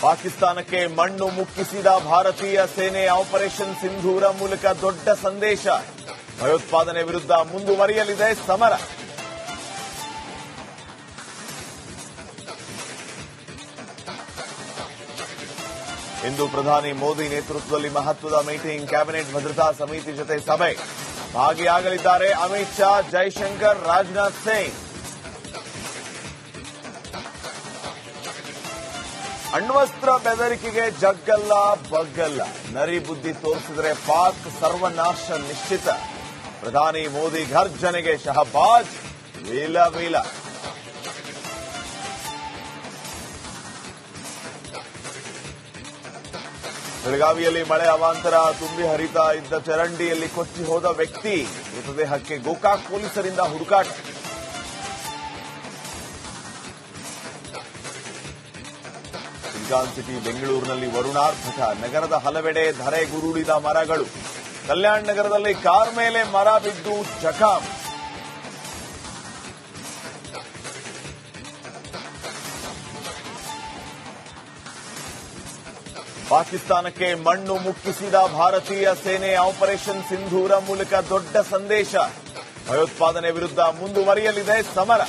ಪಾಕಿಸ್ತಾನಕ್ಕೆ ಮಣ್ಣು ಮುಕ್ಕಿಸಿದ ಭಾರತೀಯ ಸೇನೆ ಆಪರೇಷನ್ ಸಿಂಧೂರ ಮೂಲಕ ದೊಡ್ಡ ಸಂದೇಶ. ಭಯೋತ್ಪಾದನೆ ವಿರುದ್ಧ ಮುಂದುವರಿಯಲಿದೆ ಸಮರ. ಇಂದು ಪ್ರಧಾನಿ ಮೋದಿ ನೇತೃತ್ವದಲ್ಲಿ ಮಹತ್ವದ ಮೀಟಿಂಗ್ ಕ್ಯಾಬಿನೆಟ್ ಭದ್ರತಾ ಸಮಿತಿ ಜೊತೆ ಸಭೆ. ಭಾಗಿಯಾಗಲಿದ್ದಾರೆ ಅಮಿತ್ ಶಾ, ಜೈಶಂಕರ್, ರಾಜನಾಥ್ ಸಿಂಗ್. ಅಣ್ವಸ್ತ್ರ ಬೆದರಿಕೆಗೆ ಜಗ್ಗಲ್ಲ, ಬಗ್ಗಲ್ಲ. ನರಿ ಬುದ್ಧಿ ತೋರಿಸಿದರೆ ಪಾಕ್ ಸರ್ವನಾಶ ನಿಶ್ಚಿತ. ಪ್ರಧಾನಿ ಮೋದಿ ಘರ್ಜನೆಗೆ ಶಹಬಾಜ್, ವೀಲ ವೀಲ. ಬೆಳಗಾವಿಯಲ್ಲಿ ಮಳೆ ಅವಾಂತರ, ತುಂಬಿ ಹರಿತಾ ಇದ್ದ ಚರಂಡಿಯಲ್ಲಿ ಕೊಚ್ಚಿ ಹೋದ ವ್ಯಕ್ತಿ, ಮೃತದೇಹಕ್ಕೆ ಗೋಕಾಕ್ ಪೊಲೀಸರಿಂದ ಹುಡುಕಾಟ. ಸಿಲಿಕಾನ್ ಸಿಟಿ ಬೆಂಗಳೂರಿನಲ್ಲಿ ವರುಣಾರ್ಭಟ ನಗರದ ಹಲವೆಡೆ ಧರೆಗುರುಳಿದ ಮರಗಳು. ಕಲ್ಯಾಣ ನಗರದಲ್ಲಿ ಕಾರ್ ಮೇಲೆ ಮರ ಬಿದ್ದು ಜಖಾಂ. ಪಾಕಿಸ್ತಾನಕ್ಕೆ ಮಣ್ಣು ಮುಕ್ಕಿಸಿದ ಭಾರತೀಯ ಸೇನೆ ಆಪರೇಷನ್ ಸಿಂಧೂರ ಮೂಲಕ ದೊಡ್ಡ ಸಂದೇಶ. ಭಯೋತ್ಪಾದನೆ ವಿರುದ್ಧ ಮುಂದುವರಿಯಲಿದೆ ಸಮರ.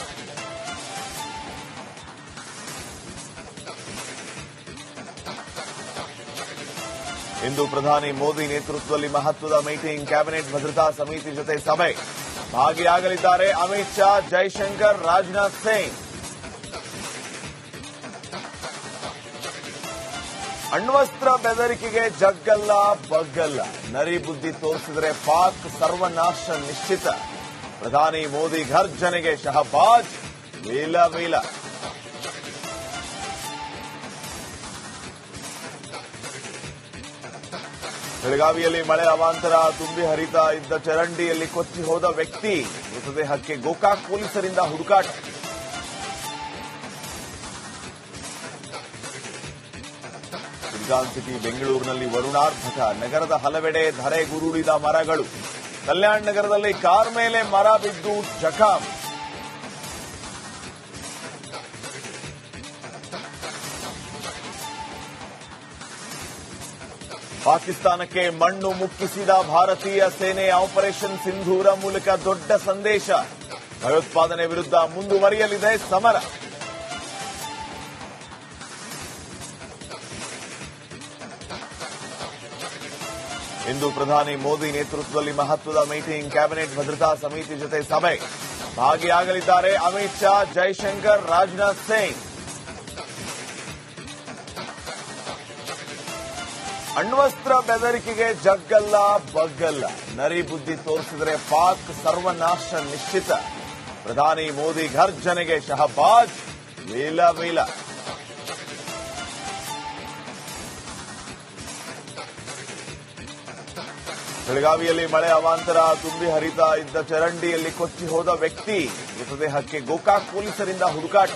ಇಂದು ಪ್ರಧಾನಿ ಮೋದಿ ನೇತೃತ್ವದಲ್ಲಿ ಮಹತ್ವದ ಮೀಟಿಂಗ್. ಕ್ಯಾಬಿನೆಟ್ ಭದ್ರತಾ ಸಮಿತಿ ಜೊತೆ ಸಭೆ. ಭಾಗಿಯಾಗಲಿದ್ದಾರೆ ಅಮಿತ್ ಶಾ, ಜೈಶಂಕರ್, ರಾಜನಾಥ್ ಸಿಂಗ್. ಅಣ್ವಸ್ತ್ರ ಬೆದರಿಕೆಗೆ ಜಗ್ಗಲ್ಲ, ಬಗ್ಗಲ್ಲ. ನರಿ ಬುದ್ಧಿ ತೋರಿಸಿದರೆ ಪಾಕ್ ಸರ್ವನಾಶ ನಿಶ್ಚಿತ. ಪ್ರಧಾನಿ ಮೋದಿ ಘರ್ಜನೆಗೆ ಶಹಬಾಜ್ ವೀಲ ವೀಲ ಬೆಳಗಾವಿಯಲ್ಲಿ ಮಳೆ ಅವಾಂತರ, ತುಂಬಿ ಹರಿತಾ ಇದ್ದ ಚರಂಡಿಯಲ್ಲಿ ಕೊಚ್ಚಿ ಹೋದ ವ್ಯಕ್ತಿ ಮೃತದೇಹಕ್ಕೆ ಗೋಕಾಕ್ ಪೊಲೀಸರಿಂದ ಹುಡುಕಾಟ. ಸುಲ್ತಾನ್ ಸಿಟಿ, ಬೆಂಗಳೂರಿನಲ್ಲಿ ವರುಣಾರ್ಭಟ ನಗರದ ಹಲವೆಡೆ ಧರೆಗುರುಳಿದ ಮರಗಳು. ಕಲ್ಯಾಣ ನಗರದಲ್ಲಿ ಕಾರ್ ಮೇಲೆ ಮರ ಬಿದ್ದು ಜಖಾಂ. ಪಾಕಿಸ್ತಾನಕ್ಕೆ ಮಣ್ಣು ಮುಕ್ಕಿಸಿದ ಭಾರತೀಯ ಸೇನೆ ಆಪರೇಷನ್ ಸಿಂಧೂರ ಮೂಲಕ ದೊಡ್ಡ ಸಂದೇಶ. ಭಯೋತ್ಪಾದನೆ ವಿರುದ್ಧ ಮುಂದುವರಿಯಲಿದೆ ಸಮರ. ಇಂದು ಪ್ರಧಾನಿ ಮೋದಿ ನೇತೃತ್ವದಲ್ಲಿ ಮಹತ್ವದ ಮೀಟಿಂಗ್ ಕ್ಯಾಬಿನೆಟ್ ಭದ್ರತಾ ಸಮಿತಿ ಜೊತೆ ಸಭೆ. ಭಾಗಿಯಾಗಲಿದ್ದಾರೆ ಅಮಿತ್ ಶಾ, ಜೈಶಂಕರ್, ರಾಜನಾಥ್ ಸಿಂಗ್. ಅಣ್ವಸ್ತ್ರ ಬೆದರಿಕೆಗೆ ಜಗ್ಗಲ್ಲ, ಬಗ್ಗಲ್ಲ. ನರಿ ಬುದ್ಧಿ ತೋರಿಸಿದರೆ ಪಾಕ್ ಸರ್ವನಾಶ ನಿಶ್ಚಿತ. ಪ್ರಧಾನಿ ಮೋದಿ ಘರ್ಜನೆಗೆ ಶಹಬಾಜ್ ಮೀಲಾ ವೀಲ. ಬೆಳಗಾವಿಯಲ್ಲಿ ಮಳೆ ಅವಾಂತರ, ತುಂಬಿ ಹರಿತಾ ಇದ್ದ ಚರಂಡಿಯಲ್ಲಿ ಕೊಚ್ಚಿ ಹೋದ ವ್ಯಕ್ತಿ. ಮೃತದೇಹಕ್ಕೆ ಗೋಕಾಕ್ ಪೊಲೀಸರಿಂದ ಹುಡುಕಾಟ.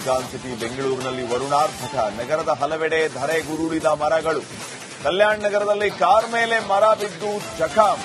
ಸಿಲಿಕಾನ್ ಸಿಟಿ ಬೆಂಗಳೂರಿನಲ್ಲಿ ವರುಣಾರ್ಭಟ ನಗರದ ಹಲವೆಡೆ ಧರೆಗುರುಳಿದ ಮರಗಳು. ಕಲ್ಯಾಣ ನಗರದಲ್ಲಿ ಕಾರ್ ಮೇಲೆ ಮರ ಬಿದ್ದು ಜಖಾಂ